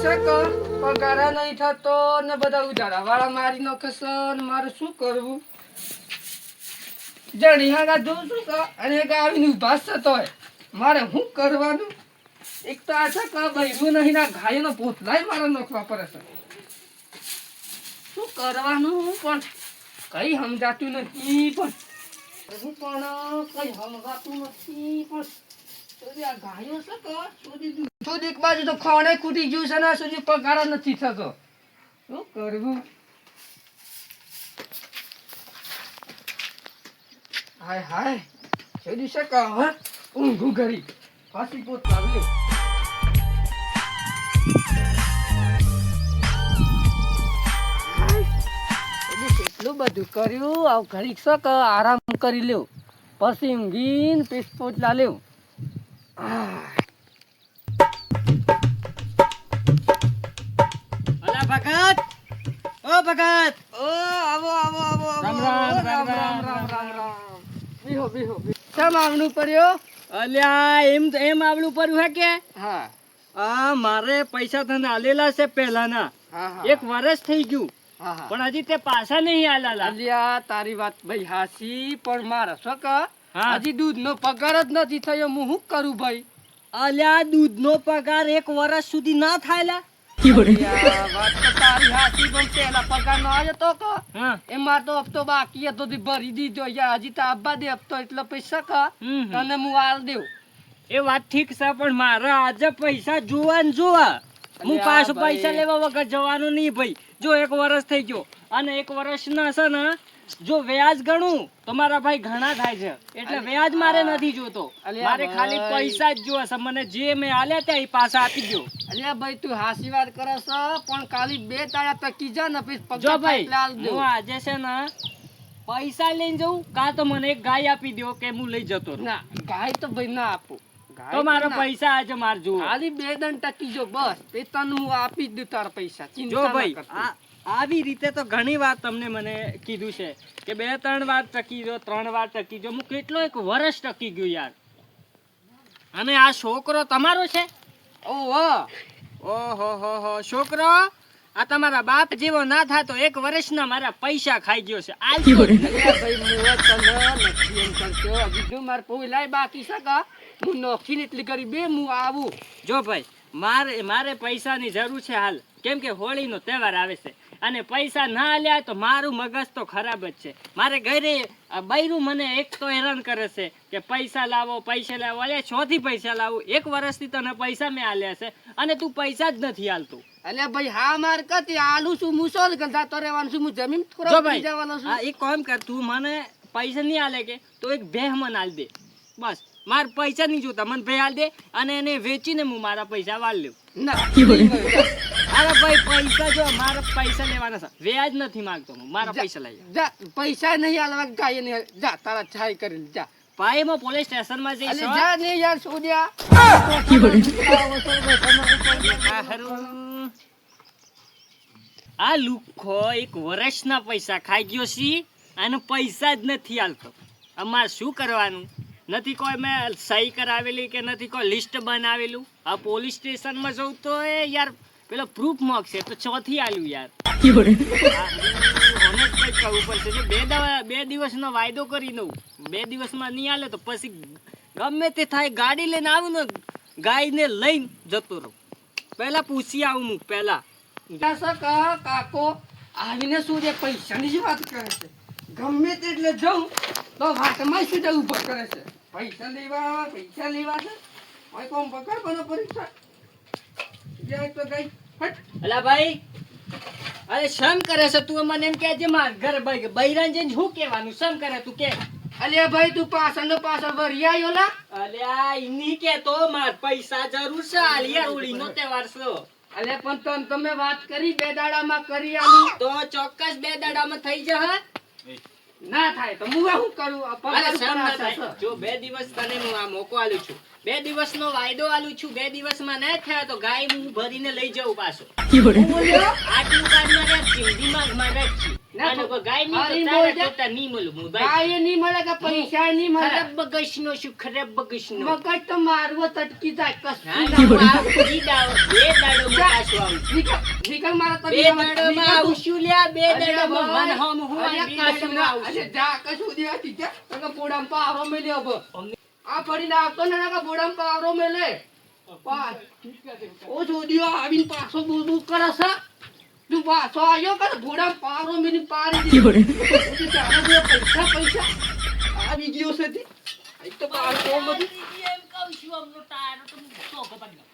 છે કે? મારી શું કરવાનું? એક તો આ છે બૈરું નહીં, ના ગાયનો પોતલાય મારે નાખવા પડે છે. શું કરવાનું પણ કઈ સમજાતું નથી પણ. પણ કઈ સમજાતું નથી પણ. આ ગાયો છે કે સુધી એક બાજુ તો ખોણે ખૂટી ગયું છે ને સુધી પગાર નથી થતો. શું કરવું? હાય હાય. છે દિવસે કહો ઊંઘું કરી ફાંસી પોત લાવ્યો એટલું બધું કર્યું? આવું ઘડીક શક આરામ કરી લ્યો. પછી ઊંઘીને પેટ પોટલા લેવું ભગત! ઓ ભગત! ઓ આવો આવો આવો રામ રામ, રામ રામ રામ, રામ રામ બીહો બીહો કેમ આવનું પડ્યો? અલ્યા એમ એમ આવડું પડ્યું હે કે? હા. આ મારે પૈસા તને આલેલા છે પહેલાના. એક વર્ષ થઈ ગયું. પણ હજી તે પાછા નહીં આલેલા. અલ્યા તારી વાત ભાઈ હાસી પણ મારા શક. હજી દૂધનો પગાર જ નથી થયો. હું શું કરું ભાઈ? અલ્યા દૂધનો પગાર એક વર્ષ સુધી ના થાય લા અલ્યા, વાત તો તારી હાસી પણ પેલા પગાર નો આવ્યો તો કે. હા. એમાં તો હપ્તો બાકી હતો તે ભરી દીધો. યાર હજી તો આબા દે હપ્તો એટલે પૈસા કા હમ હમ. તને હું આલ દેવ એ વાત ઠીક છે પણ મારે આજે પૈસા જોવા ને જોવા હું પાછું પૈસા લેવા વગર જવાનું નહીં ભાઈ. જો એક વર્ષ થઈ ગયો અને એક વર્ષ ના છે ને જો વ્યાજ ગણું તો મારા ભાઈ ઘણા થાય છે. એટલે વ્યાજ મારે નથી જોતો. મારે ખાલી પૈસા જ જોવે છે. મને જે મેં આલ્યા ત્યાં એ પાછા આપી દો અલ્યા ભાઈ તું હાસી વાત કરે છે પણ ખાલી બે તાળા તકી જા ને પછી જો ભાઈ હું આજે છે ને પૈસા લઈને જઉં કાં તો મને એક ગાય આપી દો કે હું લઈ જતો ના ગાય તો ભાઈ ના આપું. તો મારા પૈસા આજે મારજો ખાલી બે દંડ ટકી જો બસ. તે તને હું આપી જ દઉં તારા પૈસા. જો ચિંતા ના ભાઈ આ આવી રીતે તો ઘણી વાર તમને મને કીધું છે કે બે ત્રણ વાર ટકી જો ત્રણ વાર ટકી જો હું કેટલો એક વર્ષ ટકી ગયો યાર. અને આ છોકરો તમારો છે? ઓહો. ઓહો હો હો. છોકરો આ તમારા બાપ જેવો ના થાય તો એક વર્ષના મારા પૈસા ખાઈ ગયો છે. આ જો. અલ્યા ભાઈ મુવા તને નથી એમ કરતો. હજી જો મારે પોઈલાય બાકી શકા હું નોખીને એટલી કરી બે હું આવું. જો ભાઈ મારે મારે પૈસાની જરૂર છે હાલ. કેમ કે હોળીનો તહેવાર આવે છે. અને પૈસા ના આલ્યા તો મારું મગજ તો ખરાબ જ છે. મારે ઘરે બૈરું મને એક તો હેરાન કરે છે કે પૈસા લાવો પૈસા લાવો. અલ્યા છોથી પૈસા લાવું? એક વર્ષથી તને પૈસા મેં આલ્યા છે અને તું પૈસા જ નથી આલતું. અલ્યા ભાઈ હા માર કતી આલુ છું મુસોલ કરતા તો રહેવાનું છું હું જમીન થોડો ભાઈ જવાનો છું. એક કામ કર તું મને પૈસા નહીં આલે કે તો એક ભેહ મને આલ દે. બસ માર પૈસા નહીં જોતા. મને ભેહ આલ દે અને એને વેચીને હું મારા પૈસા વાળ લઉં ના અરે પૈસા જો મારા પૈસા લેવાના છે. વ્યાજ નથી માંગતો હું મારા પૈસા લઈ જા. પૈસા નહીં આલવા ગાય નહીં જા તારા છાઈ કરી જા. ભાઈ હું પોલીસ સ્ટેશનમાં જઈશ જા ને યાર સોડિયા આ લુખો એક વર્ષના પૈસા ખાઈ ગયો છે અને પૈસા જ નથી આલતો. અમારે શું કરવાનું? નથી કોઈ મેં સહી કરાવેલી કે નથી કોઈ લિસ્ટ બનાવેલું? આ પોલીસ સ્ટેશનમાં જવું તો એ યાર પેલો પ્રૂફ માગશે તો ચોથી આલ્યું યાર. કરવું પડશે. જો બે દવા બે દિવસનો વાયદો કરી દઉં બે દિવસમાં નહીં આલે તો પછી ગમે તે થાય ગાડી લઈને આવું ને ગાયને લઈને જતો રહું. પહેલા પૂછી આવું હું પહેલા. કા કાકો આવીને શું છે પૈસાની જ વાત કરે છે. ગમે તેટલે જઉં તો વાતમાં શું જવું ઊભો કરે છે? પૈસા લેવા પૈસા લેવા છે? કોઈ કોમ પકડ બનો પરીક્ષા. જાય તો ગઈ હટ. અલા ભાઈ અરે શમ કરે છે તું મને એમ કે માર ઘર બૈરાન જઈને શું કહેવાનું? શમ કરે તું કે. અલ્યા ભાઈ તું પાછળ પાછળ વરી આવ્યો લા. અલ્યા ઈની કે તો માર પૈસા જરૂર છે આલિયા હોળીનો તહેવાર છે. અલે પણ તો તમે વાત કરી બે દાડામાં કરી આલી. તો ચોક્કસ બે દાડામાં થઈ જશે? ના થાય તો હું શું કરું અરે શરમ ના થાય. જો બે દિવસ તને હું આ મોકો આલું છું. બે દિવસનો વાયદો આલું છું. બે દિવસમાં ના થયા તો ગાય હું ભરીને લઈ જાઉં પાછો. આટલું કાઢમાં રાખ જિંદગીમાં ના ના મારા તો. બે બીજા મન આ ફરીને આવતો ને નકર બોડામાં પાવરો મેલે. ઓ જોડીઓ આવીને પાછો બૂ બૂ કરે છે. તું પાછો આવ્યો કે ઘોડા પાવરો મેલીને પારી. પછી પૈસા પૈસા આ વીડિયો છે તે. એક તો પાવરો બધી. એમ કહું છું, અમનો તારો તો શોખ બન્યો.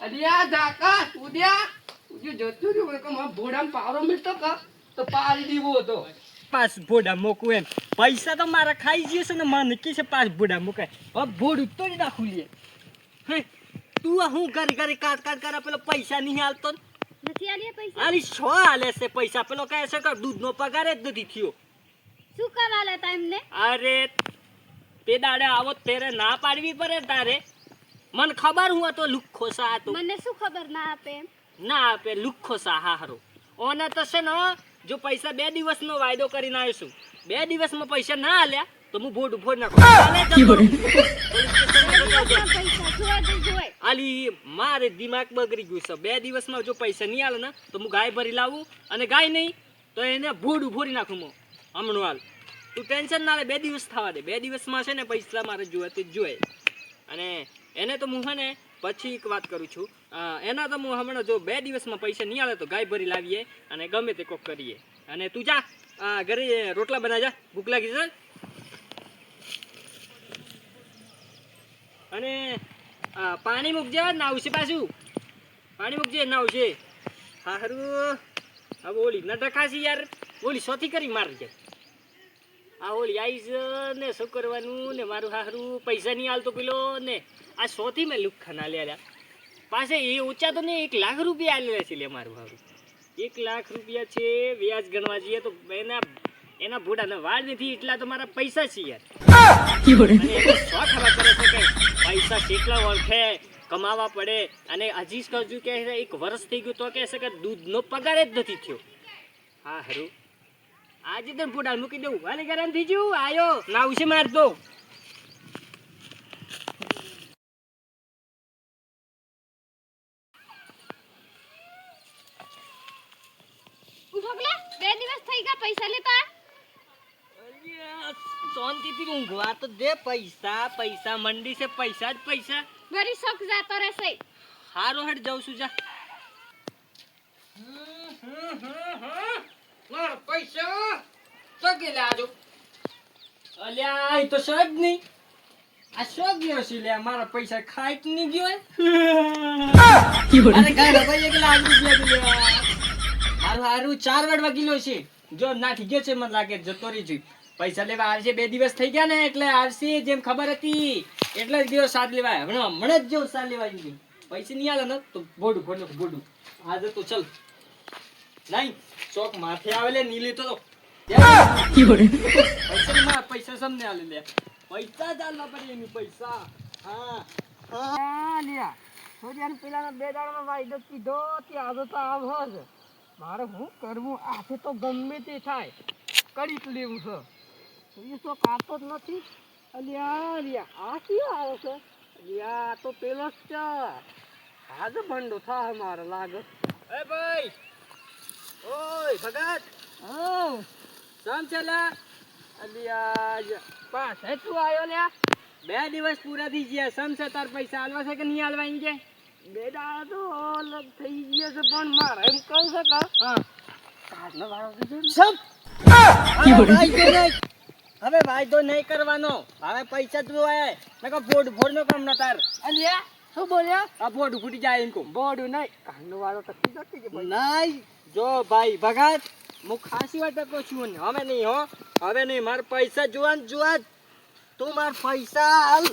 અરે આ ઝાકા, ઉડ્યા. ઉડ્યું જતું રહ્યું. મેં કહ્યું, મારા બોડામાં પાવરો મેલતો કે તો પારી દીવો હતો પાસ ભોડા મૂકું એમ. પૈસા તો મારા ખાઈ ગયો છે ને મને કે છે પાસ ભોડા મૂકાય. હવે ભોડું જ નાખું લે. તું આ હું ઘર ઘરે કાટ કાટ કરે પેલો પૈસા નહીં હાલતો નથી આલ્યા પૈસા? આલી શો હાલે છે પૈસા? પેલો કહે છે કે દૂધનો પગાર જ નથી થયો. શું કામ આલ્યા તા એમને? અરે તે દાડે આવો તેરે ના પાડવી પડે તારે. મને ખબર હું હતો લુખ્ખો સા હતો. મને શું ખબર ના આપે એમ? ના આપે લુખ્ખો સા હારો ઓને તો છે ને જો પૈસા બે દિવસનો વાયદો કરીને આવ્યો છું બે દિવસમાં પૈસા ના આલ્યા તો હું ભોડ ઊભો નાખું આલી મારે દિમાગ બગડી ગયું છે. બે દિવસમાં જો પૈસા નહીં આલે ને તો હું ગાય ભરી લાવું અને ગાય નહીં તો એને ભોડું ઉભોરી નાખું હું. હમણાં હાલ. તું ટેન્શન ના લે બે દિવસ થવા દે. બે દિવસમાં છે ને પૈસા મારે જોવા તે જોઈએ. અને એને તો હું છે ને પછી એક વાત કરું છું. એના તો હું હમણાં જો બે દિવસમાં પૈસા નહીં આવે તો ગાય ભરી લાવીએ અને ગમે તે કોક કરીએ. અને તું જા ઘરે રોટલા બનાજા ભૂખ લાગી છે અને પાણી મૂકજે નાવશે પાછું. પાણી મૂકજે નાવશે હારું. હવે ઓલી નટકાશી યાર. ઓલી સોથી કરી મારી છે આ ઓલી આઈસ ને શું કરવાનું ને મારું હારું. પૈસા નહીં હાલતો પેલો ને. આ સોથી મેં લુખ્ખા ના લ્યા. પાસે એ ઓછા તો ને એક લાખ રૂપિયા આલેલા છે લે મારું હારું એક લાખ રૂપિયા છે વ્યાજ ગણવા જઈએ તો એના એના ભૂડાના વાળ નથી એટલા તો મારા પૈસા છે યાર. શોખ ખબર પડે છે કે પૈસા કેટલા ઓળખે કમાવા પડે અને હજી જ કહું કે એક વર્ષ થઈ ગયું તો કહે છે કે દૂધનો પગાર જ નથી થયો. હા હરું. આજે તો ભૂડા મૂકી દઉં. વાલે ગરમ થઈ ગયું. આયો. ના ઉશે મારતો ઉઠો પેલા બે દિવસ થઈ ગયા પૈસા લેતા શાંતિથી ઊંઘવા તો દે પૈસા પૈસા મંડી છે પૈસા જ પૈસા. વરી શોખ જાતો રહેશે. હારો હેડ જાઉં છું જા. મારા પૈસા. અલ્યા આ તો સજ નહીં. આ શો ગયો છે લે મારા પૈસા ખાઈ તો નહીં ગયો અરે ગાય ભાઈ એક લાખ રૂપિયા હારું હારું ચાર વાડવા કિલો છે. જો નાખી ગયો છે મને લાગે જતો રહી છું પૈસા લેવા આવશે બે દિવસ થઈ ગયા ને એટલે આવશે જેમ ખબર હતી એટલે જ ગયો સાથ લેવા હમણાં હમણાં જ જેવું સાથ લેવા ગયો પૈસા નહીં આલે ને તો બોડું બોડું બોડું આજે તો ચલ. નહીં ચોક માથે આવેલે નહીં લેતો તો. પૈસા પૈસા સમને આલે લે. પૈસા જ આલવા પડે એની પૈસા. હા. હા લ્યા. થોડી પેલા બે દાડામાં વાયદો કીધો કે આજે તો આવો જ. મારે શું કરવું? આજે તો ગમે તે થાય. કરી લેવું છે. એ તો કાતો જ નથી. અલ્યા અલ્યા આ કયો આવે છે? અલ્યા આ તો પેલો જ છે. આજે ભંડો થાય મારે લાગે. એ ભાઈ ઓય ભગત હા. શામ ચાલા અલ્યા. પાસે તું આવ્યો લ્યા? બે દિવસ પૂરા થઈ ગયા સમ છે તાર પૈસા હાલવા છે કે નહીં હાલવા એમ કે બે દાડા તો અલગ થઈ ગયા છે પણ મારે એમ કહું છે કે હા. કાઢનો વાળો. કીધો સમ હવે વાયદો નહીં કરવાનો. હવે પૈસા જ મેં કહો ફોડ ફોડ નો કામ ના તાર. અલ્યા શું બોલ્યા? આ ફોડ ફૂટી જાય ઇનકો બોડ નહીં. કાઢનો વાળો તો કીધો જ કે નહીં. જો ભાઈ ભગત હું ખાસી વાત કહું છું હવે નહીં હો. હવે નહીં મારા પૈસા જોવા જોવા તું મારા પૈસા હાલ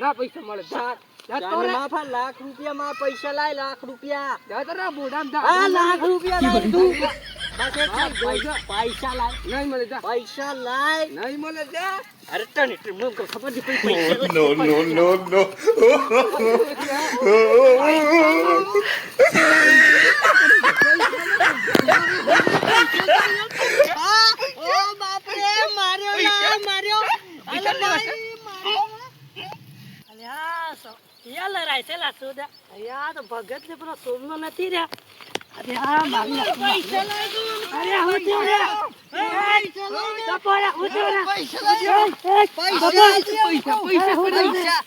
ના પૈસા મળે. જા. જા તો જાને રે. માફા લાખ રૂપિયા માં પૈસા લાય લાખ રૂપિયા. લાખ રૂપિયા પૈસા. લાય. નહીં મળે જા. પૈસા લાય. નહીં મળે જા. અરે તને મને ખબર નહીં પૈસા No, no, no, no. ઓ બાપ રે માર્યો ના માર્યો અલે માર્યો અલ્યા સો યા લરાય છે લા અલ્યા તો ભગત ને પેલો સોમનો નથી રહ્યા. અરે આ મારી પૈસા લઈ દઉં અરે હું થયો રે. પૈસા લઈ દઉં પૈસા હું થયો રે. પૈસા પૈસા પૈસા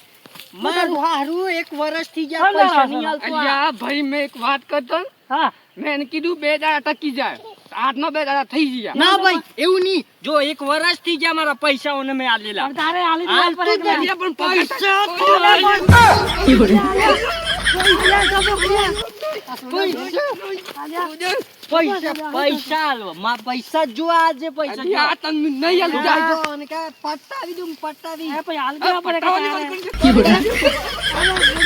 મારું હારું એક વર્ષથી ગયા પૈસા નહીં આલતો અલ્યા ભાઈ મેં એક વાત કરતો હા. મેં એને કીધું બે દાડા ટકી જાય. આઠ બે દાડા થઈ ગયા. ના ભાઈ એવું નહીં. જો એક વર્ષથી ગયા મારા પૈસાઓને મેં આલેલા. તારે આલી પણ પૈસા Ой, я забыл, я! Ой, я! પૈસા પૈસા આલો માં પૈસા જો જોવા આજે પૈસા આ તમે નહીં આલું જાય પટાવી દઉં પટાવી. આ પટાવાની વાત કરી છે.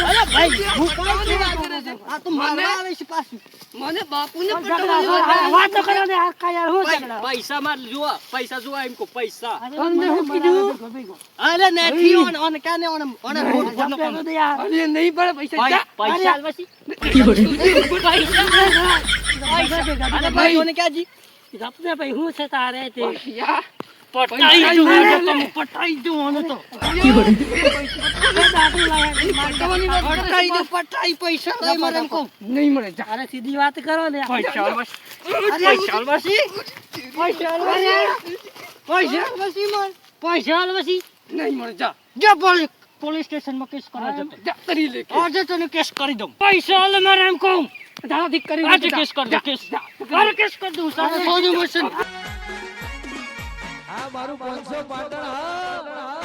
અરે ભાઈ હું કાંઈ કહેવા કરે છે? આ તો મારવા આવે છે પાછું. મને બાપુને પટાવાની વાત કરી છે. પૈસા માર જો પૈસા જો એમ કો પૈસા. તમને હું કીધું? અરે નથી ઓન ઓન કાને ઓન ઓન રોડ પર નો અરે નહીં પડે પૈસા. પૈસા આલવાસી અરે ભાઈ ઓને ક્યાં જી યા. પટાઈ પૈસા દઉં લે, તો. પટાઈ દઉં ઓને તો. પટાવાની વાત કરે છે. પટાઈ દઉં પટાઈ પૈસા લઈ મારે એમ નહીં મળે જા. સીધી વાત કરો ને. પૈસા આલવાસી પૈસા આલવાસી પૈસા આલવાસી પૈસા આલવાસી માર? પૈસા આલવાસી નહીં મળે જા. જો પોલીસ પોલીસ સ્ટેશનમાં કેસ કરવા જા કરી લે આજે તને કેસ કરી દઉં. પૈસા આલે મારે એમ કહું. દાડાથી કરી લે આજે. કેસ કરી. દઉં કેસ અરે કેસ કરી દઉં સારું સોજું મળશે આ મારું પાંચસો પાટણ હા